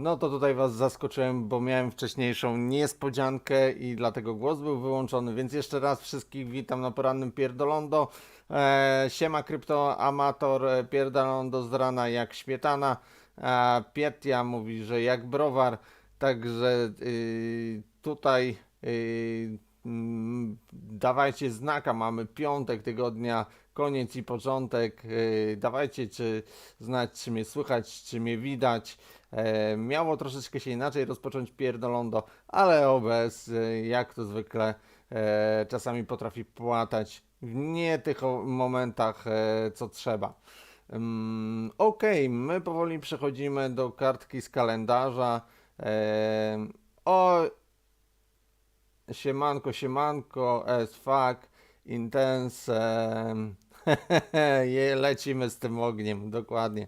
No to tutaj Was zaskoczyłem, bo miałem wcześniejszą niespodziankę i dlatego głos był wyłączony, więc jeszcze raz wszystkich witam na porannym Pierdolondo. E, siema kryptoamator, e, Pierdolondo z rana jak śmietana. E, Pietia mówi, że jak browar, także y, tutaj y, mm, dawajcie znaka, mamy piątek tygodnia, koniec i początek. y, dawajcie, czy znać, czy mnie słychać, czy mnie widać. E, miało troszeczkę się inaczej rozpocząć pierdolondo, ale OBS, e, jak to zwykle, e, czasami potrafi płatać w nie tych momentach, co trzeba. Mm, Okej, my powoli przechodzimy do kartki z kalendarza. O, siemanko, siemanko, as fuck, intense. Lecimy z tym ogniem, dokładnie.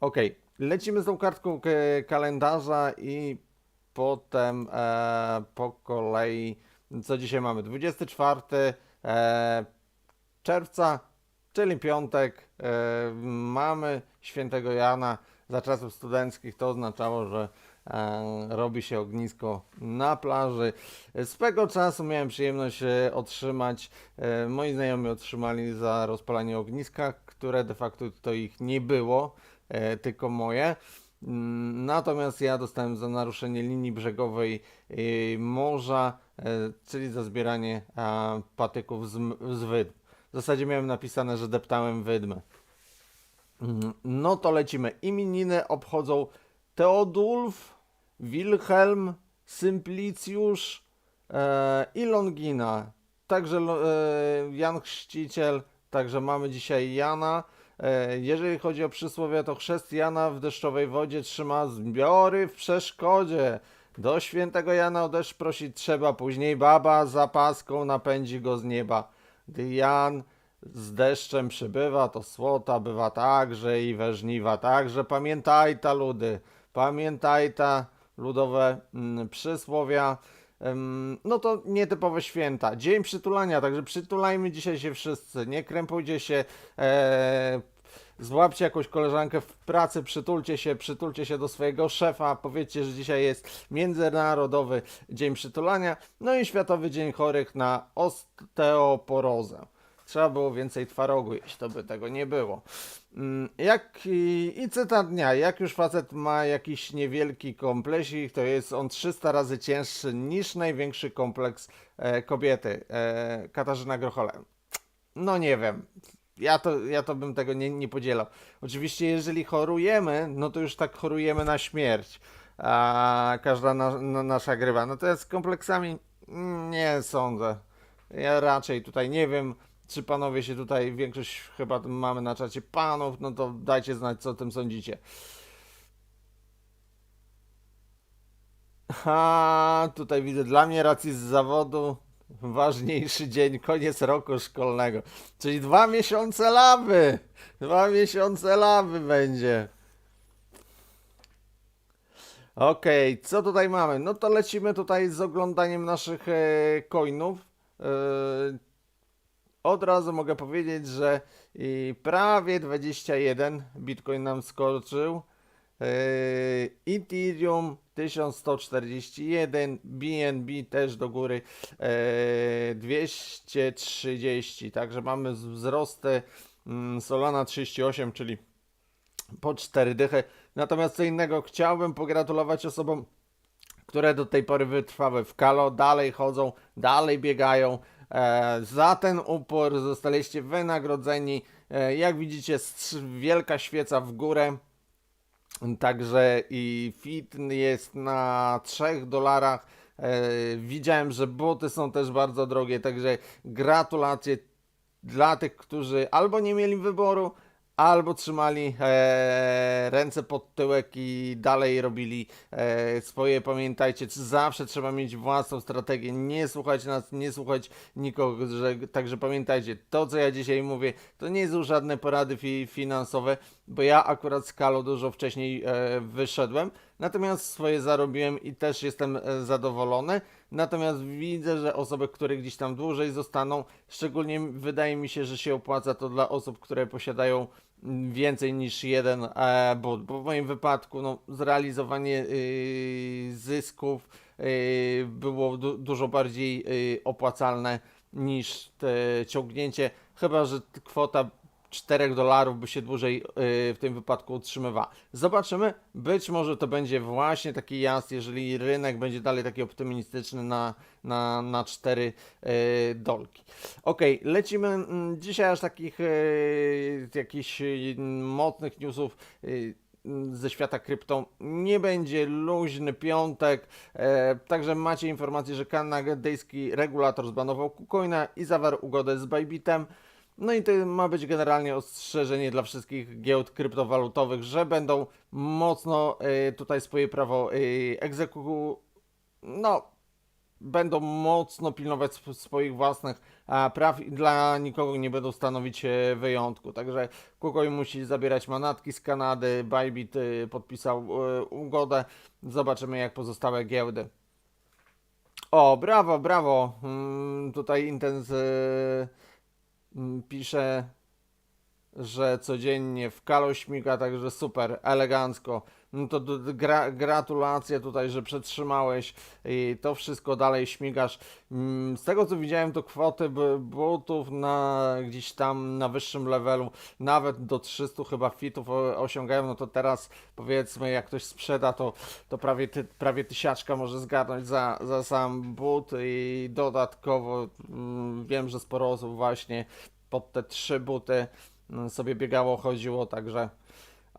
Okej, lecimy z tą kartką kalendarza i potem e, po kolei, co dzisiaj mamy? 24 e, czerwca, czyli piątek, e, mamy świętego Jana. Za czasów studenckich to oznaczało, że e, robi się ognisko na plaży. Swego czasu miałem przyjemność e, otrzymać, e, moi znajomi otrzymali za rozpalanie ogniska, które de facto to ich nie było tylko moje. Mm, Natomiast ja dostałem za naruszenie linii brzegowej e, morza, e, czyli za zbieranie e, patyków z, z wydm. W zasadzie miałem napisane, że deptałem wydmę. Mm, No to lecimy. Imieniny obchodzą Teodulf, Wilhelm, Symplicjusz e, i Longina. Także e, Jan Chrzciciel, także mamy dzisiaj Jana. E, jeżeli chodzi o przysłowie, to chrzest Jana w deszczowej wodzie trzyma zbiory w przeszkodzie. Do świętego Jana o deszcz prosić trzeba, później baba za paską napędzi go z nieba. Gdy Jan z deszczem przybywa, to słota bywa także i we żniwa także. Pamiętaj ta ludy, pamiętaj ta ludowe mm, przysłowia. No to nietypowe święta. Dzień przytulania, także przytulajmy dzisiaj się wszyscy. Nie krępujcie się. E, Złapcie jakąś koleżankę w pracy, przytulcie się, przytulcie się do swojego szefa, powiedzcie, że dzisiaj jest Międzynarodowy Dzień Przytulania, no i Światowy Dzień Chorych na osteoporozę. Trzeba było więcej twarogu jeść, to by tego nie było. Mm, Jak i, i cytat dnia, jak już facet ma jakiś niewielki kompleksik, to jest on 300 razy cięższy niż największy kompleks e, kobiety. E, Katarzyna Grochole. No nie wiem. Ja to, ja to bym tego nie, nie podzielał. Oczywiście, jeżeli chorujemy, no to już tak chorujemy na śmierć. A każda na, na, nasza grywa. Natomiast z kompleksami nie sądzę. Ja raczej tutaj nie wiem, czy panowie się tutaj, większość chyba mamy na czacie panów, no to dajcie znać, co o tym sądzicie. Ha, tutaj widzę dla mnie racji z zawodu ważniejszy dzień, koniec roku szkolnego. Czyli dwa miesiące lawy. Dwa miesiące lawy będzie. Okej, co tutaj mamy? No to lecimy tutaj z oglądaniem naszych e, coinów. E, od razu mogę powiedzieć, że i prawie 21 Bitcoin nam skoczył. Yy, Ethereum 1141, BNB też do góry yy, 230, także mamy wzrosty mm, Solana 38, czyli po 4 dychy. Natomiast co innego chciałbym pogratulować osobom, które do tej pory wytrwały w kalo, dalej chodzą, dalej biegają. E, za ten upór zostaliście wynagrodzeni. E, jak widzicie, wielka świeca w górę. Także i fit jest na 3 dolarach. E, widziałem, że boty są też bardzo drogie, także gratulacje dla tych, którzy albo nie mieli wyboru, albo trzymali e, ręce pod tyłek i dalej robili e, swoje. Pamiętajcie, zawsze trzeba mieć własną strategię, nie słuchać nas, nie słuchać nikogo. Że, także pamiętajcie, to co ja dzisiaj mówię, to nie są żadne porady fi, finansowe, bo ja akurat z dużo wcześniej e, wyszedłem, natomiast swoje zarobiłem i też jestem e, zadowolony. Natomiast widzę, że osoby, które gdzieś tam dłużej zostaną, szczególnie wydaje mi się, że się opłaca to dla osób, które posiadają więcej niż jeden e, but, bo w moim wypadku no, zrealizowanie y, zysków y, było du dużo bardziej y, opłacalne niż te ciągnięcie, chyba że kwota 4 dolarów by się dłużej y, w tym wypadku utrzymywała. Zobaczymy, być może to będzie właśnie taki jazd, jeżeli rynek będzie dalej taki optymistyczny na, na, na 4 y, dolki. Ok, lecimy mm, dzisiaj aż takich y, jakichś mocnych newsów ze świata krypto nie będzie luźny piątek, e, także macie informację, że kanadyjski regulator zbanował KuCoina i zawarł ugodę z Bybitem. No i to ma być generalnie ostrzeżenie dla wszystkich giełd kryptowalutowych, że będą mocno e, tutaj swoje prawo e, egzeku... no będą mocno pilnować sw- swoich własnych a, praw i dla nikogo nie będą stanowić e, wyjątku. Także KuCoin musi zabierać manatki z Kanady, Bybit e, podpisał e, ugodę. Zobaczymy jak pozostałe giełdy. O, brawo, brawo. Mm, tutaj Intens e, mm, pisze, że codziennie w kalo śmiga, także super, elegancko. No to gra, gratulacje tutaj, że przetrzymałeś i to wszystko dalej śmigasz. Mm, Z tego co widziałem, to kwoty butów na gdzieś tam na wyższym levelu, nawet do 300 chyba fitów osiągają, no to teraz powiedzmy jak ktoś sprzeda, to, to prawie, ty, prawie tysiaczka może zgarnąć za, za sam but. I dodatkowo mm, wiem, że sporo osób właśnie pod te trzy buty mm, sobie biegało, chodziło, także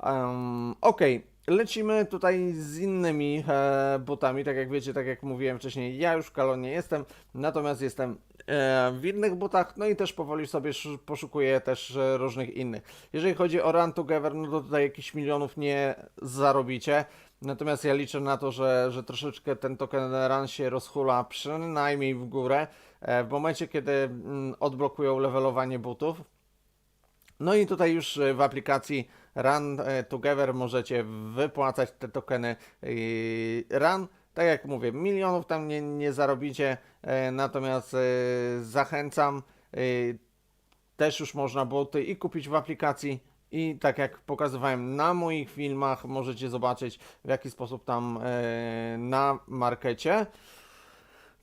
um, okej, lecimy tutaj z innymi e, butami, tak jak wiecie, tak jak mówiłem wcześniej, ja już w kalonie jestem, natomiast jestem e, w innych butach, no i też powoli sobie sz- poszukuję też e, różnych innych. Jeżeli chodzi o Run Together, no to tutaj jakichś milionów nie zarobicie, natomiast ja liczę na to, że, że troszeczkę ten token Run się rozhula przynajmniej w górę, e, w momencie kiedy mm, odblokują levelowanie butów, no i tutaj już e, w aplikacji Run e, Together możecie wypłacać te tokeny Run. Tak jak mówię, milionów tam nie, nie zarobicie, e, natomiast zachęcam. Też już można boty i kupić w aplikacji. I tak jak pokazywałem na moich filmach, możecie zobaczyć w jaki sposób tam na markecie.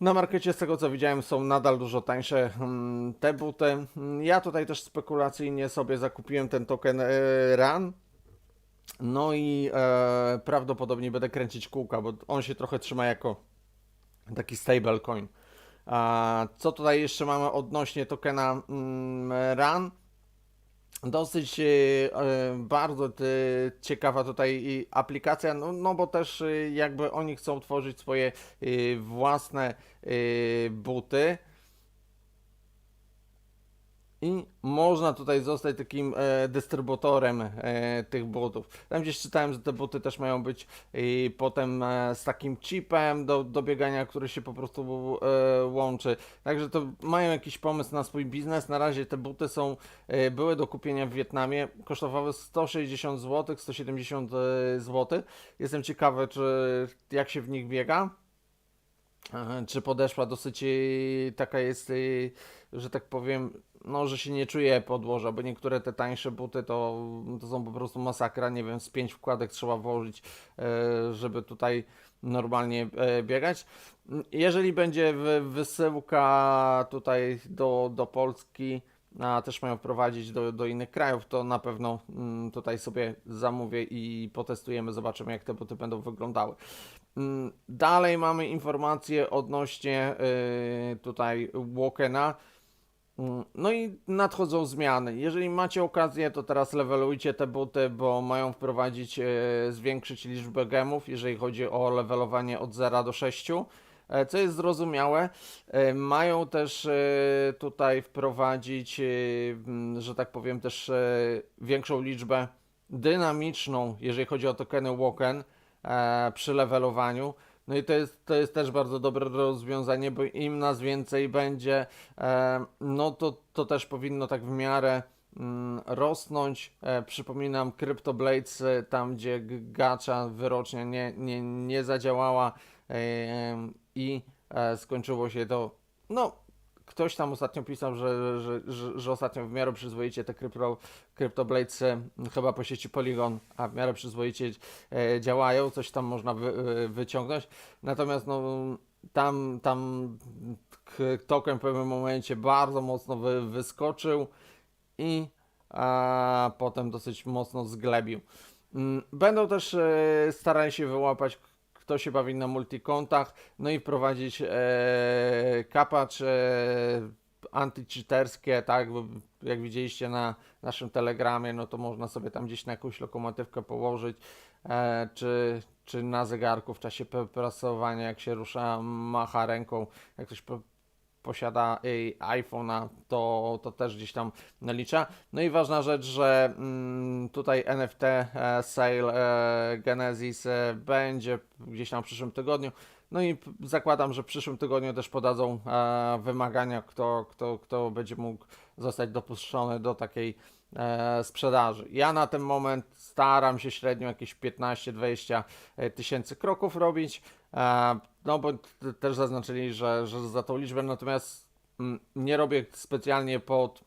Na markecie, z tego co widziałem, są nadal dużo tańsze mm, te buty. Mm, Ja tutaj też spekulacyjnie sobie zakupiłem ten token e, RAN. No i e, prawdopodobnie będę kręcić kółka, bo on się trochę trzyma jako taki stablecoin. A co tutaj jeszcze mamy odnośnie tokena mm, RAN? Dosyć e, e, bardzo e, ciekawa tutaj aplikacja, no, no bo też jakby oni chcą tworzyć swoje własne buty. I można tutaj zostać takim e, dystrybutorem e, tych butów. Tam gdzieś czytałem, że te buty też mają być e, potem e, z takim chipem do, do biegania, który się po prostu e, łączy. Także to mają jakiś pomysł na swój biznes. Na razie te buty są, e, były do kupienia w Wietnamie. Kosztowały 160 zł, 170 zł. Jestem ciekawy, czy jak się w nich biega. Czy podeszła dosyć y, taka jest, y, że tak powiem, no, że się nie czuje podłoża, bo niektóre te tańsze buty to, to są po prostu masakra, nie wiem, z pięć wkładek trzeba włożyć, e, żeby tutaj normalnie e, biegać. Jeżeli będzie wy- wysyłka tutaj do, do Polski, a też mają wprowadzić do, do innych krajów, to na pewno mm, tutaj sobie zamówię i potestujemy, zobaczymy jak te buty będą wyglądały. Mm, Dalej mamy informacje odnośnie y, tutaj Walkena. Mm, No i nadchodzą zmiany. Jeżeli macie okazję, to teraz levelujcie te buty, bo mają wprowadzić, e, zwiększyć liczbę gemów, jeżeli chodzi o levelowanie od 0 do 6, e, co jest zrozumiałe. E, Mają też tutaj wprowadzić, że tak powiem, też większą liczbę dynamiczną, jeżeli chodzi o tokeny Walken e, przy levelowaniu. No i to jest, to jest też bardzo dobre rozwiązanie, bo im nas więcej będzie, e, no to, to też powinno tak w miarę mm, rosnąć. E, przypominam, CryptoBlades, e, tam gdzie gacza wyrocznia nie, nie, nie zadziałała i skończyło się to, no ktoś tam ostatnio pisał, że, że, że, że ostatnio w miarę przyzwoicie te Crypto, CryptoBlades e, chyba po sieci Polygon, a w miarę przyzwoicie e, działają, coś tam można wy, e, wyciągnąć. Natomiast no, tam, tam token w pewnym momencie bardzo mocno wy, wyskoczył i a, potem dosyć mocno zglebił. Mm, Będą też e, starali się wyłapać, kto się bawi na multikontach, no i wprowadzić e, kapacz e, antycheaterskie, tak, bo jak widzieliście na naszym telegramie, no to można sobie tam gdzieś na jakąś lokomotywkę położyć, e, czy, czy na zegarku w czasie prasowania, jak się rusza, macha ręką, jak ktoś posiada iPhone'a, to, to też gdzieś tam nalicza. No i ważna rzecz, że mm, tutaj NFT e, Sale e, Genesis e, będzie gdzieś tam w przyszłym tygodniu. No i zakładam, że w przyszłym tygodniu też podadzą wymagania, kto, kto, kto będzie mógł zostać dopuszczony do takiej sprzedaży. Ja na ten moment staram się średnio jakieś 15-20 tysięcy kroków robić. No bo też zaznaczyli, że, że za tą liczbę, natomiast mm, nie robię specjalnie pod,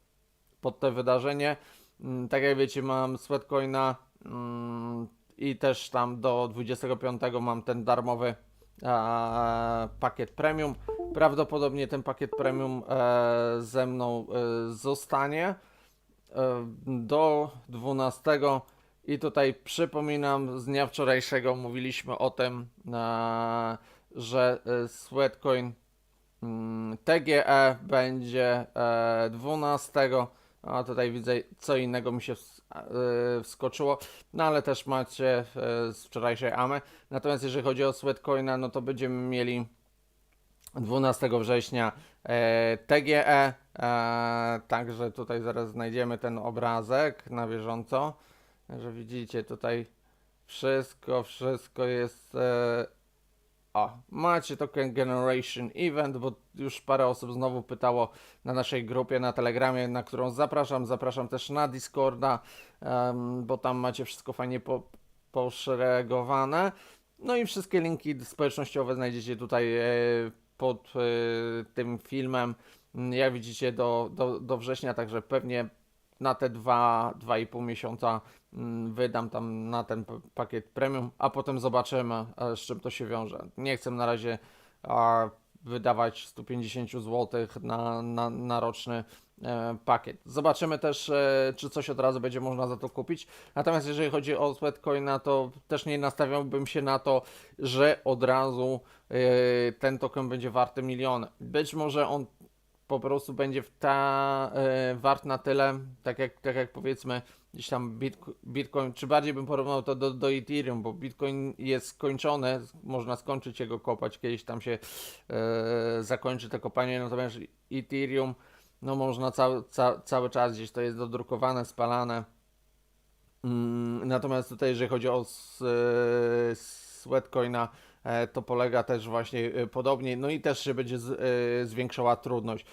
pod te wydarzenie. Mm, Tak jak wiecie, mam Sweatcoina mm, i też tam do 25 mam ten darmowy e, pakiet premium. Prawdopodobnie ten pakiet premium e, ze mną e, zostanie e, do 12. I tutaj przypominam, z dnia wczorajszego mówiliśmy o tym, e, że e, Sweatcoin mm, TGE będzie e, 12. A tutaj widzę, co innego mi się e, wskoczyło, no ale też macie e, z wczorajszej AMY. Natomiast jeżeli chodzi o Sweatcoina, no to będziemy mieli 12 września e, TGE. E, także tutaj zaraz znajdziemy ten obrazek na bieżąco, że widzicie tutaj wszystko, wszystko jest. O, macie token Generation Event, bo już parę osób znowu pytało na naszej grupie na Telegramie, na którą zapraszam. Zapraszam też na Discorda, em, bo tam macie wszystko fajnie po, poszeregowane. No i wszystkie linki społecznościowe znajdziecie tutaj e, pod e, tym filmem. Jak widzicie, do, do, do września, także pewnie na te dwa, dwa i pół miesiąca wydam tam na ten pakiet premium, a potem zobaczymy, e, z czym to się wiąże. Nie chcę na razie wydawać 150 zł na, na, na roczny e, pakiet. Zobaczymy też, e, czy coś od razu będzie można za to kupić. Natomiast jeżeli chodzi o Sweatcoina, to też nie nastawiałbym się na to, że od razu ten token będzie warty miliony. Być może on po prostu będzie ta, wart na tyle, tak jak, tak jak powiedzmy gdzieś tam Bitco- Bitcoin, czy bardziej bym porównał to do, do Ethereum, bo Bitcoin jest skończony, można skończyć jego kopać, kiedyś tam się e, zakończy to kopanie, natomiast Ethereum, no można cały, ca, cały czas gdzieś to jest dodrukowane, spalane. Mm, Natomiast tutaj, jeżeli chodzi o e, Sweatcoina, e, to polega też właśnie e, podobnie. No i też się będzie zwiększała trudność.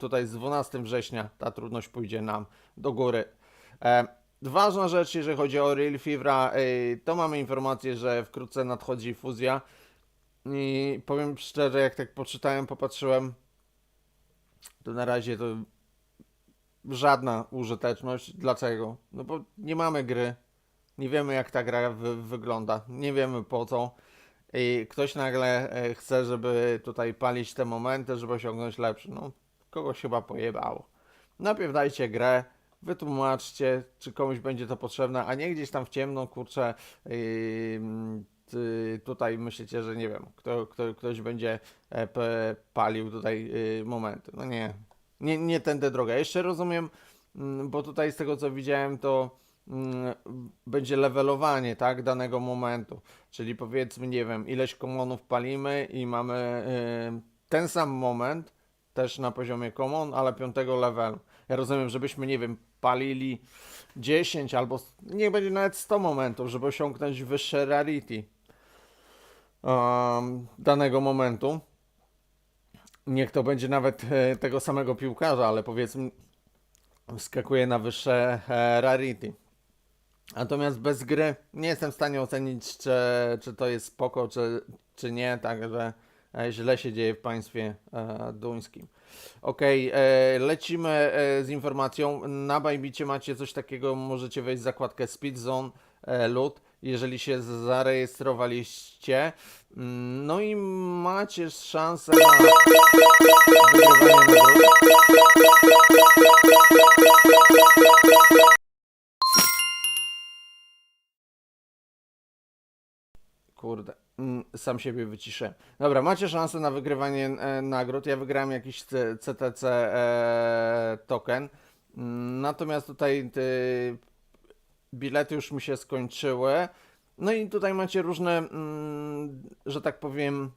Tutaj z 12 września ta trudność pójdzie nam do góry. E, Ważna rzecz, jeżeli chodzi o Real Fibra, e, to mamy informację, że wkrótce nadchodzi fuzja. I powiem szczerze, jak tak poczytałem, popatrzyłem, to na razie to żadna użyteczność. Dlaczego? No bo nie mamy gry. Nie wiemy, jak ta gra wy wygląda. Nie wiemy po co. I ktoś nagle e, chce, żeby tutaj palić te momenty, żeby osiągnąć lepszy. No, kogoś chyba pojebało. Najpierw dajcie grę, wytłumaczcie, czy komuś będzie to potrzebne, a nie gdzieś tam w ciemno, kurczę, yy, tutaj myślicie, że nie wiem, kto, kto, ktoś będzie e, palił tutaj yy, momenty. No nie, nie, nie tędy droga. Jeszcze rozumiem, mm, bo tutaj z tego co widziałem, to mm, będzie levelowanie, tak, danego momentu. Czyli powiedzmy, nie wiem, ileś komonów palimy i mamy yy, ten sam moment, też na poziomie common, ale piątego levelu. Ja rozumiem, żebyśmy, nie wiem, palili 10 albo niech będzie nawet 100 momentów, żeby osiągnąć wyższe rarity um, danego momentu. Niech to będzie nawet e, tego samego piłkarza, ale powiedzmy skakuje na wyższe e, rarity. Natomiast bez gry nie jestem w stanie ocenić, czy, czy to jest spoko, czy, czy nie, także e, źle się dzieje w państwie e, duńskim. Okej, e, lecimy e, z informacją. Na Bajbicie macie coś takiego, możecie wejść w zakładkę Speed Zone e, Loot, jeżeli się zarejestrowaliście. Mm, No i macie szansę na wygrywanie. Kurde, mm, sam siebie wyciszę. Dobra, macie szansę na wygrywanie e, nagród. Ja wygrałem jakiś CTC e, token. Mm, Natomiast tutaj te bilety już mi się skończyły. No i tutaj macie różne, mm, że tak powiem,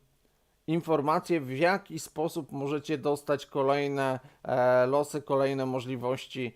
informacje, w jaki sposób możecie dostać kolejne e, losy, kolejne możliwości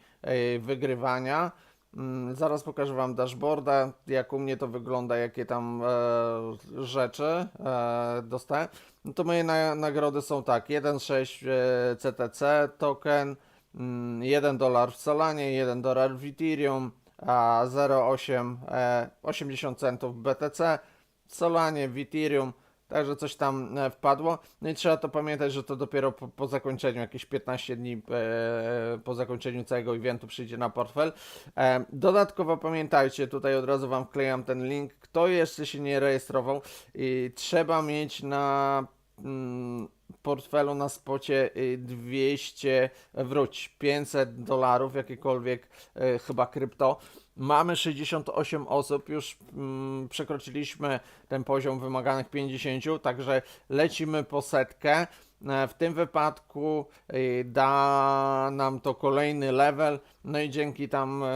wygrywania. Mm, Zaraz pokażę Wam dashboarda, jak u mnie to wygląda, jakie tam e, rzeczy e, dostałem. No to moje na, nagrody są tak, 1.6 e, CTC token, mm, 1 dolar w Solanie, 1 dolar w Ethereum, a 0,8 e, 80 centów BTC, w Solanie, w Ethereum, Także coś tam e, wpadło. No i trzeba to pamiętać, że to dopiero po, po zakończeniu, jakieś 15 dni e, po zakończeniu całego eventu przyjdzie na portfel. E, dodatkowo pamiętajcie, tutaj od razu Wam wklejam ten link, kto jeszcze się nie rejestrował i trzeba mieć na mm, portfelu na spocie y, 200 wróć 500 dolarów jakiekolwiek e, chyba krypto Mamy 68 osób, już mm, przekroczyliśmy ten poziom wymaganych 50, także lecimy po setkę. E, W tym wypadku y, da nam to kolejny level, no i dzięki tam e,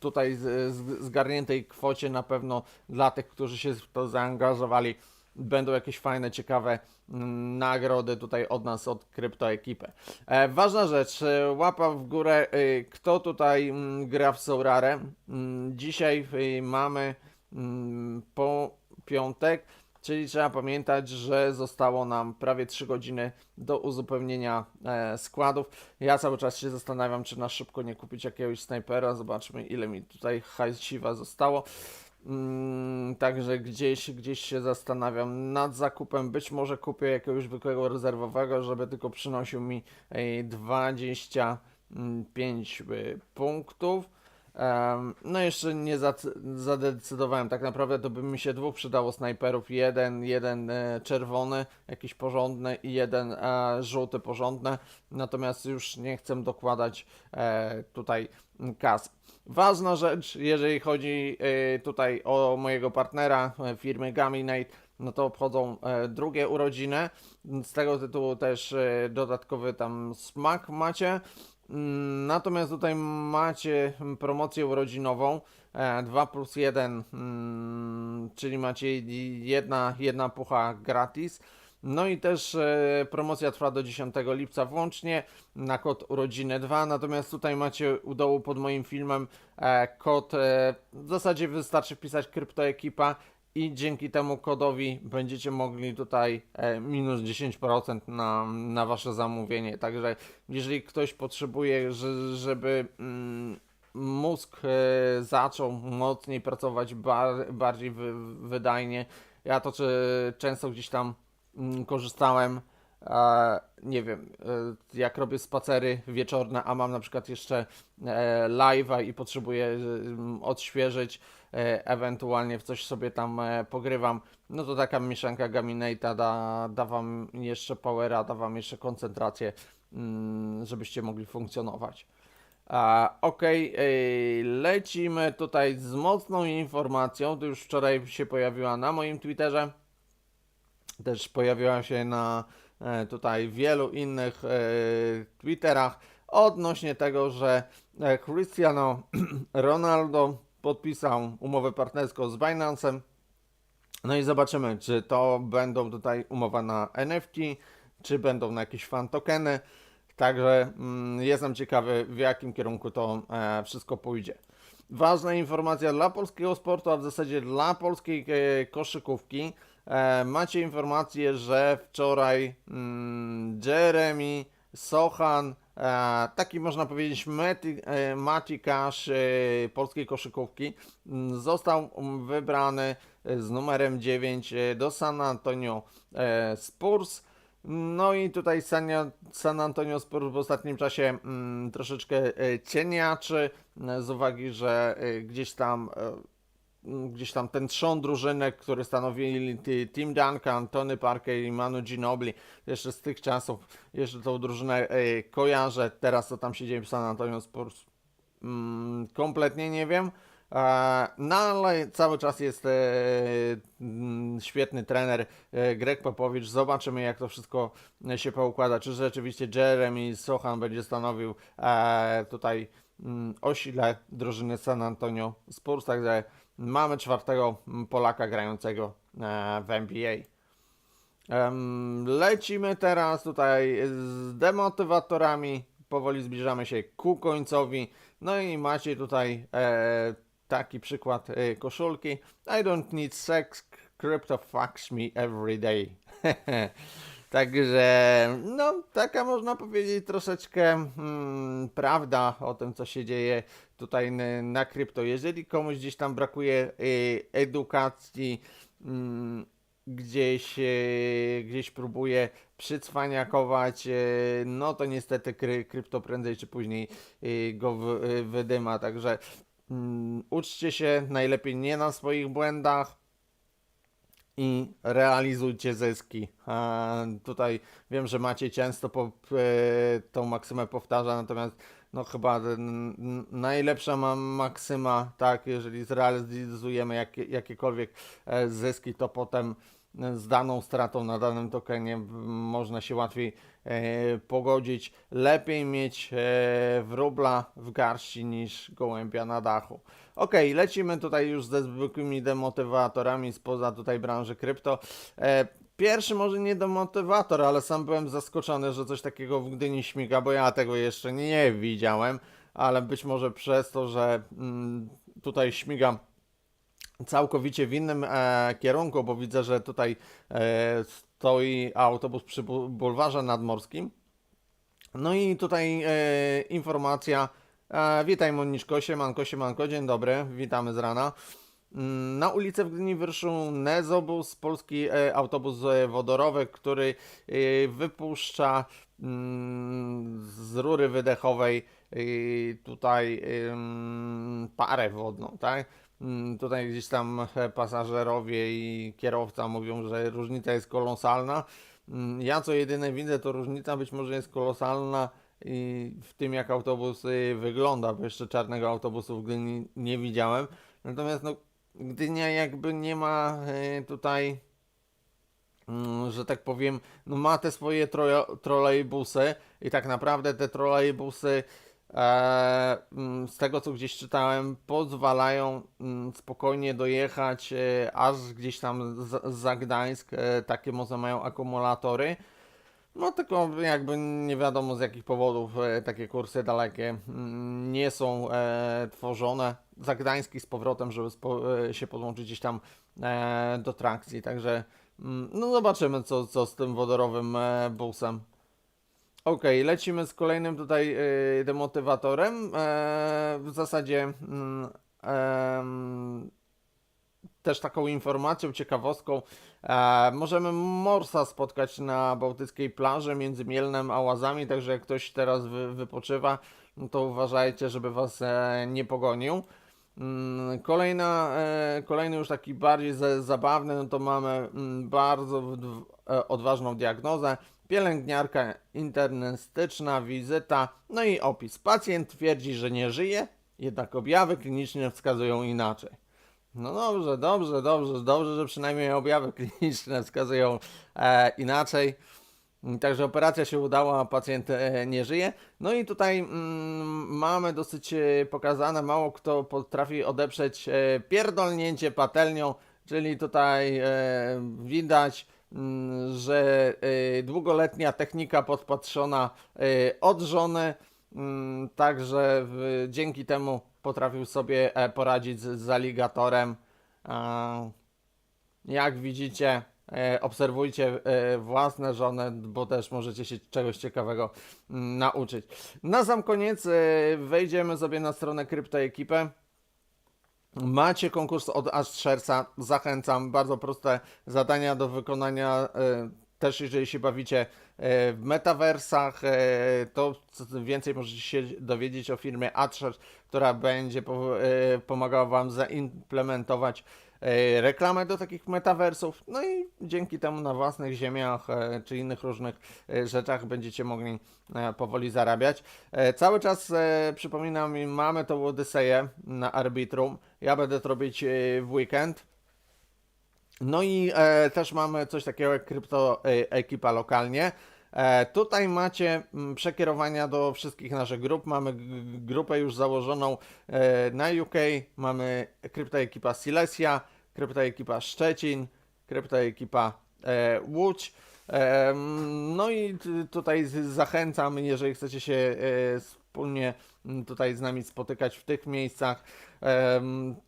tutaj zgarniętej kwocie na pewno dla tych, którzy się w to zaangażowali, będą jakieś fajne, ciekawe mm, nagrody tutaj od nas, od kryptoekipy. E, ważna rzecz, e, łapa w górę, e, kto tutaj mm, gra w Sourare. Mm, dzisiaj e, mamy po piątek, czyli trzeba pamiętać, że zostało nam prawie 3 godziny do uzupełnienia składów. Ja cały czas się zastanawiam, czy na szybko nie kupić jakiegoś snajpera. Zobaczmy, ile mi tutaj hajsiwa zostało. Mm, także gdzieś, gdzieś się zastanawiam nad zakupem. Być może kupię jakiegoś zwykłego rezerwowego, żeby tylko przynosił mi e, 25 e, punktów. No jeszcze nie zadecydowałem, tak naprawdę to by mi się dwóch przydało snajperów, jeden, jeden e, czerwony, jakiś porządny i jeden e, żółty porządny, natomiast już nie chcę dokładać e, tutaj kas. Ważna rzecz, jeżeli chodzi e, tutaj o mojego partnera e, firmy Gaminate, no to obchodzą e, drugie urodziny, z tego tytułu też e, dodatkowy tam smak macie. Mm, Natomiast tutaj macie promocję urodzinową e, 2 plus 1, mm, czyli macie jedna, jedna pucha gratis. No i też e, promocja trwa do 10 lipca włącznie na kod urodziny 2. Natomiast tutaj macie u dołu pod moim filmem e, kod, e, w zasadzie wystarczy wpisać kryptoekipa i dzięki temu kodowi będziecie mogli tutaj minus 10% na, na wasze zamówienie. Także jeżeli ktoś potrzebuje, że, żeby mm, mózg zaczął mocniej pracować, bar, bardziej wy, wydajnie, ja to często gdzieś tam korzystałem. E, nie wiem, e, jak robię spacery wieczorne, a mam na przykład jeszcze e, live'a i potrzebuję e, odświeżyć, ewentualnie w coś sobie tam pogrywam, no to taka mieszanka Gaminate'a da, da Wam jeszcze powera, da Wam jeszcze koncentrację, mm, żebyście mogli funkcjonować. Ej, lecimy tutaj z mocną informacją, to już wczoraj się pojawiła na moim Twitterze, też pojawiła się na e, tutaj wielu innych e, Twitterach odnośnie tego, że e, Cristiano Ronaldo podpisał umowę partnerską z Binance'em. No i zobaczymy, czy to będą tutaj umowa na NFT, czy będą na jakieś fan tokeny. Także mm, jestem ciekawy, w jakim kierunku to e, wszystko pójdzie. Ważna informacja dla polskiego sportu, a w zasadzie dla polskiej e, koszykówki. E, macie informację, że wczoraj mm, Jeremy Sochan e, taki można powiedzieć e, Mati Cash e, polskiej koszykówki, mm, został wybrany z numerem 9 e, do San Antonio Spurs. No i tutaj San, Antonio Spurs w ostatnim czasie mm, troszeczkę cieniaczy z uwagi, że gdzieś tam gdzieś tam ten trzon drużynek, który stanowili Tim Duncan, Tony Parker i Manu Ginobili, jeszcze z tych czasów, jeszcze tą drużynę e, kojarzę, teraz co tam się dzieje w San Antonio Spurs, mm, kompletnie nie wiem, e, no ale cały czas jest e, mm, świetny trener e, Greg Popowicz, zobaczymy jak to wszystko e, się poukłada, czy rzeczywiście Jeremy Sochan będzie stanowił e, tutaj mm, o sile drużyny San Antonio Spurs, także mamy czwartego Polaka grającego e, w NBA. Lecimy teraz tutaj z demotywatorami. Powoli zbliżamy się ku końcowi. No i macie tutaj e, taki przykład e, koszulki. I don't need sex, crypto fucks me every day. Także, no, taka można powiedzieć troszeczkę mm, prawda o tym, co się dzieje tutaj na krypto. Jeżeli komuś gdzieś tam brakuje y, edukacji, mm, gdzieś, y, gdzieś próbuje przycwaniakować, y, no to niestety kry, krypto prędzej czy później y, go w, y, wydyma. Także mm, uczcie się najlepiej nie na swoich błędach i realizujcie zyski. Tutaj wiem, że macie często po, e, tą maksymę powtarza, natomiast no chyba najlepsza ma maksyma, tak, jeżeli zrealizujemy jakie, jakiekolwiek e, zyski, to potem z daną stratą na danym tokenie można się łatwiej e, pogodzić. Lepiej mieć e, wróbla w garści niż gołębia na dachu. Okej, lecimy tutaj już ze zwykłymi demotywatorami spoza tutaj branży krypto. E, pierwszy może nie demotywator, ale sam byłem zaskoczony, że coś takiego w Gdyni śmiga, bo ja tego jeszcze nie widziałem, ale być może przez to, że mm, tutaj śmigam całkowicie w innym e, kierunku, bo widzę, że tutaj e, stoi autobus przy bu- bulwarze nadmorskim. No i tutaj e, informacja. E, witaj Moniczko, siemanko, siemanko, dzień dobry, witamy z rana. Na ulicę w Gdyni wyruszył Nezobus, polski e, autobus e, wodorowy, który e, wypuszcza mm, z rury wydechowej tutaj parę wodną, tak? Mm, Tutaj gdzieś tam pasażerowie i kierowca mówią, że różnica jest kolosalna. Mm, Ja co jedyne widzę, to różnica być może jest kolosalna w tym, jak autobus wygląda, bo jeszcze czarnego autobusu w Gdyni nie widziałem. Natomiast no, Gdynia jakby nie ma y, tutaj, mm, że tak powiem, no ma te swoje trojo- trolejbusy i tak naprawdę te trolejbusy e, mm, z tego co gdzieś czytałem, pozwalają mm, spokojnie dojechać e, aż gdzieś tam za, Gdańsk. E, takie może mają akumulatory. No tylko jakby nie wiadomo z jakich powodów e, takie kursy dalekie mm, nie są e, tworzone. Za Gdański z powrotem, żeby e, się podłączyć gdzieś tam do trakcji. Także mm, no zobaczymy co, co z tym wodorowym busem. Okej, lecimy z kolejnym tutaj demotywatorem. W zasadzie mm, też taką informacją, ciekawostką. E, możemy morsa spotkać na bałtyckiej plaży między Mielnem a Łazami, także jak ktoś teraz wy, wypoczywa, no to uważajcie, żeby was e, nie pogonił. Mm, Kolejna, e, kolejny już taki bardziej za- zabawny, no to mamy mm, bardzo e, odważną diagnozę. Pielęgniarka internystyczna, wizyta, no i opis. Pacjent twierdzi, że nie żyje, jednak objawy kliniczne wskazują inaczej. No dobrze, dobrze, dobrze, dobrze, że przynajmniej objawy kliniczne wskazują e, inaczej. Także operacja się udała, pacjent e, nie żyje. No i tutaj mm, mamy dosyć e, pokazane, mało kto potrafi odeprzeć e, pierdolnięcie patelnią, czyli tutaj e, widać, mm, że e, długoletnia technika podpatrzona e, od żony, mm, także w, dzięki temu potrafił sobie e, poradzić z, z aligatorem. E, jak widzicie, e, obserwujcie własne żony, bo też możecie się czegoś ciekawego mm, nauczyć. Na sam koniec wejdziemy sobie na stronę Kryptoekipę. Macie konkurs od aż czerwca. Zachęcam. Bardzo proste zadania do wykonania. Też jeżeli się bawicie w metaversach, e, to więcej możecie się dowiedzieć o firmie Adshares, która będzie e, pomagała Wam zaimplementować e, reklamę do takich metaversów. No i dzięki temu na własnych ziemiach e, czy innych różnych e, rzeczach będziecie mogli e, powoli zarabiać. E, Cały czas e, przypominam, mamy tą Odyseję na Arbitrum. Ja będę to robić e, w weekend. No i e, też mamy coś takiego jak krypto e, ekipa lokalnie. E, tutaj macie mm, przekierowania do wszystkich naszych grup. Mamy grupę już założoną e, na UK. Mamy krypto ekipa Silesia, krypto ekipa Szczecin, krypto ekipa e, Łódź. E, mm, no i tutaj zachęcam, jeżeli chcecie się e, wspólnie mm, tutaj z nami spotykać w tych miejscach,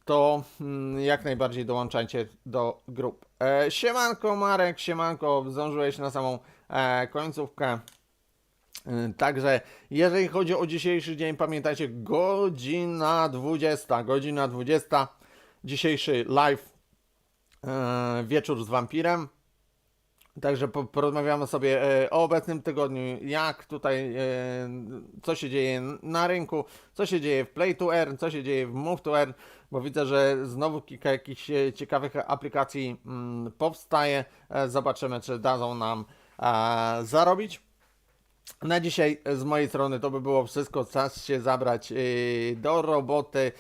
to mm, jak najbardziej dołączajcie do grup. E, Siemanko Marek, siemanko, zdążyłeś na samą e, końcówkę. Y, Także jeżeli chodzi o dzisiejszy dzień, pamiętajcie, godzina 20, godzina 20, dzisiejszy live, e, wieczór z wampirem. Także po, porozmawiamy sobie e, o obecnym tygodniu, jak tutaj, e, co się dzieje na rynku, co się dzieje w Play to Earn, co się dzieje w Move to Earn, bo widzę, że znowu kilka jakichś e, ciekawych aplikacji mm, powstaje. Zobaczymy, czy dadzą nam zarobić. Na dzisiaj z mojej strony to by było wszystko. Czas się zabrać do roboty.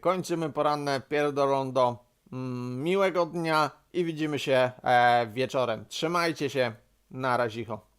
Kończymy poranne pierdolondo. Mm, Miłego dnia i widzimy się e, wieczorem. Trzymajcie się. Na razicho.